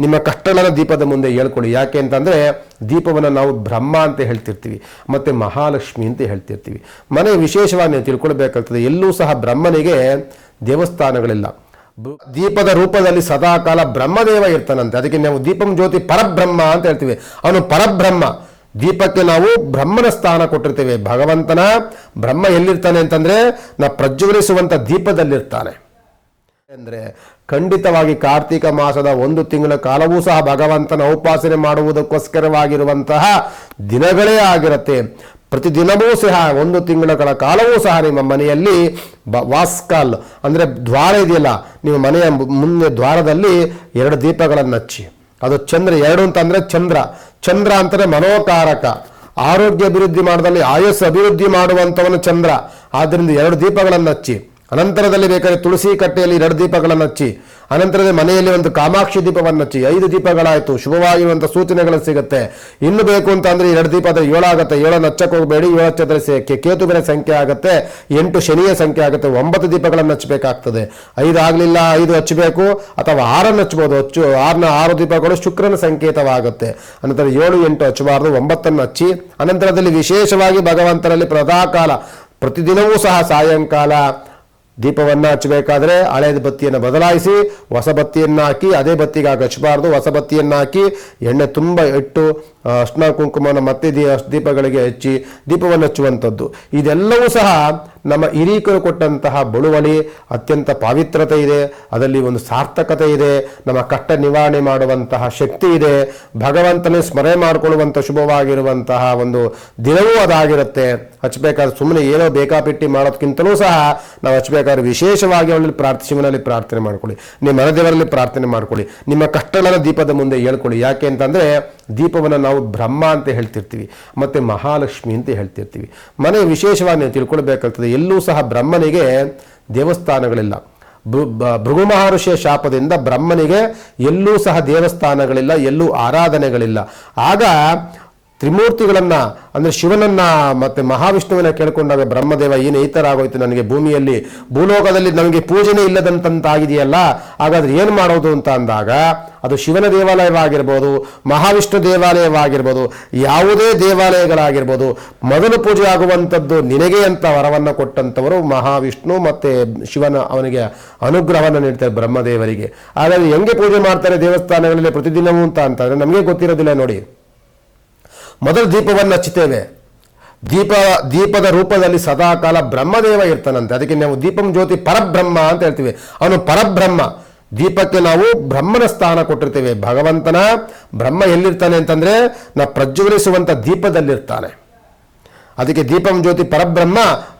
ನಿಮ್ಮ ಕಷ್ಟಗಳನ್ನು ದೀಪದ ಮುಂದೆ ಹೇಳ್ಕೊಳ್ಳಿ ಯಾಕೆ ಅಂತಂದರೆ ದೀಪವನ್ನು ನಾವು ಬ್ರಹ್ಮ ಅಂತ ಹೇಳ್ತಿರ್ತೀವಿ, ಮತ್ತು ಮಹಾಲಕ್ಷ್ಮಿ ಅಂತ ಹೇಳ್ತಿರ್ತೀವಿ. ಮನೆ ವಿಶೇಷವಾಗಿ ನೀವು ತಿಳ್ಕೊಳ್ಬೇಕಾಗ್ತದೆ, ಎಲ್ಲೂ ಸಹ ಬ್ರಹ್ಮನಿಗೆ ದೇವಸ್ಥಾನಗಳಿಲ್ಲ. ದೀಪದ ರೂಪದಲ್ಲಿ ಸದಾಕಾಲ ಬ್ರಹ್ಮದೇವ ಇರ್ತಾನಂತೆ. ಅದಕ್ಕೆ ನಾವು ದೀಪಂ ಜ್ಯೋತಿ ಪರಬ್ರಹ್ಮ ಅಂತ ಹೇಳ್ತೀವಿ. ಅವನು ಪರಬ್ರಹ್ಮ. ದೀಪಕ್ಕೆ ನಾವು ಬ್ರಹ್ಮನ ಸ್ಥಾನ ಕೊಟ್ಟಿರ್ತೇವೆ. ಭಗವಂತನ ಬ್ರಹ್ಮ ಎಲ್ಲಿರ್ತಾನೆ ಅಂತಂದ್ರೆ, ನಾ ಪ್ರಜ್ವಲಿಸುವಂತ ದೀಪದಲ್ಲಿರ್ತಾನೆ. ಅಂದರೆ ಖಂಡಿತವಾಗಿ ಕಾರ್ತಿಕ ಮಾಸದ ಒಂದು ತಿಂಗಳ ಕಾಲವೂ ಸಹ ಭಗವಂತನ ಉಪಾಸನೆ ಮಾಡುವುದಕ್ಕೋಸ್ಕರವಾಗಿರುವಂತಹ ದಿನಗಳೇ ಆಗಿರುತ್ತೆ. ಪ್ರತಿದಿನವೂ ಸಹ ಒಂದು ತಿಂಗಳ ಕಾಲವೂ ಸಹ ನಿಮ್ಮ ಮನೆಯಲ್ಲಿ ಬ ವಾಸ್ಕಾಲ್ ಅಂದರೆ ದ್ವಾರ ಇದೆಯಲ್ಲ ನಿಮ್ಮ ಮನೆಯ ಮುಂದೆ ದ್ವಾರದಲ್ಲಿ ಎರಡು ದೀಪಗಳನ್ನು ಹಚ್ಚಿ. ಅದು ಚಂದ್ರ, ಎರಡು ಅಂತಂದರೆ ಚಂದ್ರ. ಚಂದ್ರ ಅಂತಂದರೆ ಮನೋಕಾರಕ. ಆರೋಗ್ಯ ಅಭಿವೃದ್ಧಿ ಮಾಡದಲ್ಲಿ ಆಯಸ್ಸು ಅಭಿವೃದ್ಧಿ ಮಾಡುವಂಥವನು ಚಂದ್ರ. ಆದ್ದರಿಂದ ಎರಡು ದೀಪಗಳನ್ನು ಹಚ್ಚಿ. ಅನಂತರದಲ್ಲಿ ಬೇಕಾದ್ರೆ ತುಳಸಿ ಕಟ್ಟೆಯಲ್ಲಿ ಎರಡು ದೀಪಗಳನ್ನು ಹಚ್ಚಿ, ಅನಂತರದ ಮನೆಯಲ್ಲಿ ಒಂದು ಕಾಮಾಕ್ಷಿ ದೀಪವನ್ನು ಹಚ್ಚಿ, ಐದು ದೀಪಗಳಾಯಿತು. ಶುಭವಾಗಿರುವಂಥ ಸೂಚನೆಗಳು ಸಿಗುತ್ತೆ. ಇನ್ನು ಬೇಕು ಅಂತ ಅಂದ್ರೆ ಎರಡು ದೀಪ ಆದರೆ ಏಳಾಗುತ್ತೆ. ಏಳನ್ನು ನಚ್ಚಕ್ಕೆ ಹೋಗಬೇಡಿ. ಏಳು ಹಚ್ಚಿದ್ರೆ ಕೇತುವಿನ ಸಂಖ್ಯೆ ಆಗುತ್ತೆ. ಎಂಟು ಶನಿಯ ಸಂಖ್ಯೆ ಆಗುತ್ತೆ. ಒಂಬತ್ತು ದೀಪಗಳನ್ನು ಹಚ್ಚಬೇಕಾಗ್ತದೆ. ಐದು ಆಗಲಿಲ್ಲ, ಐದು ಹಚ್ಚಬೇಕು. ಅಥವಾ ಆರನ್ನು ಹಚ್ಬೋದು ಹಚ್ಚು ಆರನ ಆರು ದೀಪಗಳು ಶುಕ್ರನ ಸಂಕೇತವಾಗುತ್ತೆ. ಅನಂತರ ಏಳು, ಎಂಟು ಹಚ್ಚಬಾರದು. ಒಂಬತ್ತನ್ನು ಹಚ್ಚಿ, ಅನಂತರದಲ್ಲಿ ವಿಶೇಷವಾಗಿ ಭಗವಂತನಲ್ಲಿ ಪ್ರದಾಕಾಲ. ಪ್ರತಿದಿನವೂ ಸಹ ಸಾಯಂಕಾಲ. ದೀಪವನ್ನು ಹಚ್ಚಬೇಕಾದ್ರೆ ಹಳೆಯ ಬತ್ತಿಯನ್ನು ಬದಲಾಯಿಸಿ ಹೊಸ ಬತ್ತಿಯನ್ನು ಹಾಕಿ ಅದೇ ಬತ್ತಿಗೆ ಆಗ ಹಚ್ಚಬಾರ್ದು ಹೊಸ ಬತ್ತಿಯನ್ನು ಹಾಕಿ ಎಣ್ಣೆ ತುಂಬ ಇಟ್ಟು ಆ, ಕುಂಕುಮನ ಮತ್ತೆ ದೀ ದೀಪಗಳಿಗೆ ಹಚ್ಚಿ ದೀಪವನ್ನು ಹಚ್ಚುವಂಥದ್ದು. ಇದೆಲ್ಲವೂ ಸಹ ನಮ್ಮ ಹಿರೀಕರು ಕೊಟ್ಟಂತಹ ಬಳುವಳಿ ಅತ್ಯಂತ ಪಾವಿತ್ರತೆ ಇದೆ. ಅದರಲ್ಲಿ ಒಂದು ಸಾರ್ಥಕತೆ ಇದೆ. ನಮ್ಮ ಕಷ್ಟ ನಿವಾರಣೆ ಮಾಡುವಂತಹ ಶಕ್ತಿ ಇದೆ. ಭಗವಂತನೇ ಸ್ಮರಣೆ ಮಾಡಿಕೊಳ್ಳುವಂಥ ಶುಭವಾಗಿರುವಂತಹ ಒಂದು ದಿನವೂ ಅದಾಗಿರುತ್ತೆ. ಹಚ್ಚಬೇಕಾದ್ರೆ ಸುಮ್ಮನೆ ಏನೋ ಬೇಕಾಪಿಟ್ಟಿ ಮಾಡೋದಕ್ಕಿಂತಲೂ ಸಹ ನಾವು ಹಚ್ಚಬೇಕಾದ್ರೆ ವಿಶೇಷವಾಗಿ ಅವನಲ್ಲಿ ಪ್ರಾರ್ಥಿಸುವಲ್ಲಿ ಪ್ರಾರ್ಥನೆ ಮಾಡ್ಕೊಳ್ಳಿ, ನಿಮ್ಮ ಮನದೇವರಲ್ಲಿ ಪ್ರಾರ್ಥನೆ ಮಾಡ್ಕೊಳ್ಳಿ, ನಿಮ್ಮ ಕಷ್ಟಗಳನ್ನು ದೀಪದ ಮುಂದೆ ಹೇಳ್ಕೊಳ್ಳಿ. ಯಾಕೆ ಅಂತಂದರೆ ದೀಪವನ್ನು ನಾವು ಬ್ರಹ್ಮ ಅಂತ ಹೇಳ್ತಿರ್ತೀವಿ, ಮತ್ತು ಮಹಾಲಕ್ಷ್ಮಿ ಅಂತ ಹೇಳ್ತಿರ್ತೀವಿ. ಮನೆ ವಿಶೇಷವಾಗಿ ನೀವು ತಿಳ್ಕೊಳ್ಬೇಕಾಗ್ತದೆ, ಎಲ್ಲೂ ಸಹ ಬ್ರಹ್ಮನಿಗೆ ದೇವಸ್ಥಾನಗಳಿಲ್ಲ. ಭೃಗು ಮಹರ್ಷಿಯ ಶಾಪದಿಂದ ಬ್ರಹ್ಮನಿಗೆ ಎಲ್ಲೂ ಸಹ ದೇವಸ್ಥಾನಗಳಿಲ್ಲ, ಎಲ್ಲೂ ಆರಾಧನೆಗಳಿಲ್ಲ. ಆಗ ತ್ರಿಮೂರ್ತಿಗಳನ್ನ, ಅಂದ್ರೆ ಶಿವನನ್ನ, ಮತ್ತೆ ಮಹಾವಿಷ್ಣುವಿನ ಕೇಳ್ಕೊಂಡಾಗ ಬ್ರಹ್ಮದೇವ ಏನು ಈ ಥರ ಆಗೋಯ್ತು ನನಗೆ ಭೂಮಿಯಲ್ಲಿ? ಭೂಲೋಕದಲ್ಲಿ ನನಗೆ ಪೂಜೆನೇ ಇಲ್ಲದಂತಾಗಿದೆಯಲ್ಲ ಹಾಗಾದ್ರೆ ಏನು ಮಾಡೋದು ಅಂತ ಅಂದಾಗ, ಅದು ಶಿವನ ದೇವಾಲಯವಾಗಿರ್ಬೋದು, ಮಹಾವಿಷ್ಣು ದೇವಾಲಯವಾಗಿರ್ಬೋದು, ಯಾವುದೇ ದೇವಾಲಯಗಳಾಗಿರ್ಬೋದು, ಮೊದಲು ಪೂಜೆ ಆಗುವಂಥದ್ದು ನಿನಗೆ ಅಂತ ವರವನ್ನು ಕೊಟ್ಟಂಥವರು ಮಹಾವಿಷ್ಣು ಮತ್ತೆ ಶಿವನ ಅವನಿಗೆ ಅನುಗ್ರಹವನ್ನು ನೀಡ್ತಾರೆ ಬ್ರಹ್ಮದೇವರಿಗೆ. ಹಾಗಾದ್ರೆ ಹೆಂಗೆ ಪೂಜೆ ಮಾಡ್ತಾರೆ ದೇವಸ್ಥಾನಗಳಲ್ಲಿ ಪ್ರತಿದಿನವೂ ಅಂತ ಅಂತಂದರೆ ನಮಗೆ ಗೊತ್ತಿರೋದಿಲ್ಲ ನೋಡಿ. ಮೊದಲು ದೀಪವನ್ನು ಹಚ್ಚುತ್ತೇವೆ. ದೀಪ, ದೀಪದ ರೂಪದಲ್ಲಿ ಸದಾಕಾಲ ಬ್ರಹ್ಮದೇವ ಇರ್ತಾನಂತೆ. ಅದಕ್ಕೆ ನಾವು ದೀಪಂ ಜ್ಯೋತಿ ಪರಬ್ರಹ್ಮ ಅಂತ ಹೇಳ್ತೀವಿ. ಅವನು ಪರಬ್ರಹ್ಮ. ದೀಪಕ್ಕೆ ನಾವು ಬ್ರಹ್ಮನ ಸ್ಥಾನ ಕೊಟ್ಟಿರ್ತೇವೆ. ಭಗವಂತನ ಬ್ರಹ್ಮ ಎಲ್ಲಿರ್ತಾನೆ ಅಂತಂದ್ರೆ ನಾ ಪ್ರಜ್ವಲಿಸುವಂಥ ದೀಪದಲ್ಲಿರ್ತಾನೆ. ಅದಕ್ಕೆ ದೀಪಂ ಜ್ಯೋತಿ ಪರಬ್ರಹ್ಮ,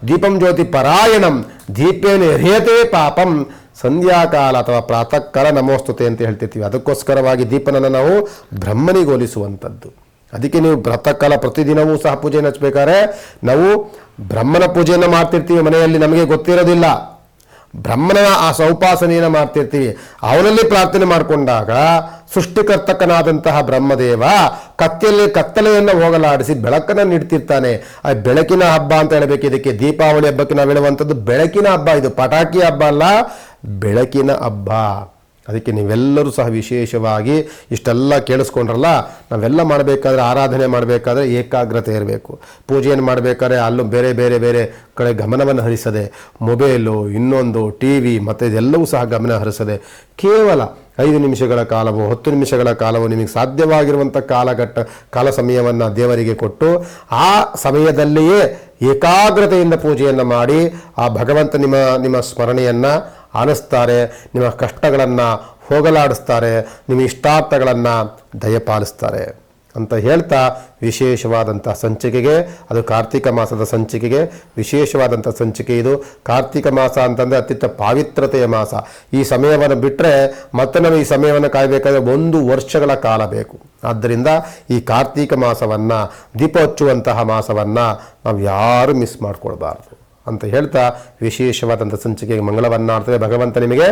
ದೀಪಂ ಜ್ಯೋತಿ ಪರಾಯಣಂ, ದೀಪೇನ ಹ್ರಿಯತೆ ಪಾಪಂ, ಸಂಧ್ಯಾಕಾಲ ಅಥವಾ ಪ್ರಾತಃ ಕಾಲ ನಮೋಸ್ತುತೆ ಅಂತ ಹೇಳ್ತಿರ್ತೀವಿ. ಅದಕ್ಕೋಸ್ಕರವಾಗಿ ದೀಪನನ್ನು ನಾವು ಬ್ರಹ್ಮನಿಗೆ ಹೋಲಿಸುವಂಥದ್ದು ಅದಕ್ಕೆ ನೀವು ಪ್ರಾತಃ ಕಾಲ ಪ್ರತಿದಿನವೂ ಸಹ ಪೂಜೆ ಹಚ್ಬೇಕಾದ್ರೆ ನಾವು ಬ್ರಹ್ಮನ ಪೂಜೆಯನ್ನು ಮಾಡ್ತಿರ್ತೀವಿ ಮನೆಯಲ್ಲಿ ನಮಗೆ ಗೊತ್ತಿರೋದಿಲ್ಲ. ಬ್ರಹ್ಮನ ಆ ಸೌಪಾಸನೆಯನ್ನು ಮಾಡ್ತಿರ್ತೀವಿ. ಅವನಲ್ಲಿ ಪ್ರಾರ್ಥನೆ ಮಾಡಿಕೊಂಡಾಗ ಸೃಷ್ಟಿಕರ್ತಕನಾದಂತಹ ಬ್ರಹ್ಮದೇವ ಕತ್ತಲೆ ಕತ್ತಲೆಯನ್ನು ಹೋಗಲಾಡಿಸಿ ಬೆಳಕನ್ನು ನೀಡ್ತಿರ್ತಾನೆ. ಆ ಬೆಳಕಿನ ಹಬ್ಬ ಅಂತ ಹೇಳಬೇಕು. ಇದಕ್ಕೆ ದೀಪಾವಳಿ ಹಬ್ಬಕ್ಕೆ ನಾವು ಹೇಳುವಂಥದ್ದು ಬೆಳಕಿನ ಹಬ್ಬ. ಇದು ಪಟಾಕಿ ಹಬ್ಬ ಅಲ್ಲ, ಬೆಳಕಿನ ಹಬ್ಬ. ಅದಕ್ಕೆ ನೀವೆಲ್ಲರೂ ಸಹ ವಿಶೇಷವಾಗಿ ಇಷ್ಟೆಲ್ಲ ಕೇಳಿಸ್ಕೊಂಡ್ರಲ್ಲ, ನಾವೆಲ್ಲ ಮಾಡಬೇಕಾದ್ರೆ ಆರಾಧನೆ ಮಾಡಬೇಕಾದ್ರೆ ಏಕಾಗ್ರತೆ ಇರಬೇಕು. ಪೂಜೆಯನ್ನು ಮಾಡಬೇಕಾದ್ರೆ ಅಲ್ಲೂ ಬೇರೆ ಬೇರೆ ಬೇರೆ ಕಡೆ ಗಮನವನ್ನು ಹರಿಸದೆ, ಮೊಬೈಲು, ಇನ್ನೊಂದು ಟಿ ವಿ, ಮತ್ತು ಇದೆಲ್ಲವೂ ಸಹ ಗಮನ ಹರಿಸದೆ, ಕೇವಲ ಐದು ನಿಮಿಷಗಳ ಕಾಲವೋ, ಹತ್ತು ನಿಮಿಷಗಳ ಕಾಲವೋ ನಿಮಗೆ ಸಾಧ್ಯವಾಗಿರುವಂಥ ಕಾಲಘಟ್ಟ, ಕಾಲ ಸಮಯವನ್ನು ದೇವರಿಗೆ ಕೊಟ್ಟು, ಆ ಸಮಯದಲ್ಲಿಯೇ ಏಕಾಗ್ರತೆಯಿಂದ ಪೂಜೆಯನ್ನು ಮಾಡಿ, ಆ ಭಗವಂತ ನಿಮ್ಮ ನಿಮ್ಮ ಸ್ಮರಣೆಯನ್ನು ಆಲಿಸ್ತಾರೆ, ನಿಮ್ಮ ಕಷ್ಟಗಳನ್ನು ಹೋಗಲಾಡಿಸ್ತಾರೆ, ನಿಮ್ಮ ಇಷ್ಟಾರ್ಥಗಳನ್ನು ದಯಪಾಲಿಸ್ತಾರೆ ಅಂತ ಹೇಳ್ತಾ ವಿಶೇಷವಾದಂಥ ಸಂಚಿಕೆಗೆ, ಅದು ಕಾರ್ತಿಕ ಮಾಸದ ಸಂಚಿಕೆಗೆ ವಿಶೇಷವಾದಂಥ ಸಂಚಿಕೆ ಇದು. ಕಾರ್ತಿಕ ಮಾಸ ಅಂತಂದರೆ ಅತ್ಯಂತ ಪಾವಿತ್ರತೆಯ ಮಾಸ. ಈ ಸಮಯವನ್ನು ಬಿಟ್ಟರೆ ಮತ್ತೆ ನಾವು ಈ ಸಮಯವನ್ನು ಕಾಯಬೇಕಾದ್ರೆ ಒಂದು ವರ್ಷಗಳ ಕಾಲ ಬೇಕು. ಆದ್ದರಿಂದ ಈ ಕಾರ್ತಿಕ ಮಾಸವನ್ನು ದೀಪ ಹಚ್ಚುವಂತಹ ಮಾಸವನ್ನು ನಾವು ಯಾರೂ ಮಿಸ್ ಮಾಡ್ಕೊಳ್ಬಾರ್ದು. ಅಂತ ಹೇಳ್ತಾ ವಿಶೇಷವಾದಂಥ ಸಂಚಿಕೆಗೆ ಮಂಗಳವನ್ನಾಡ್ತದೆ ಭಗವಂತ ನಿಮಗೆ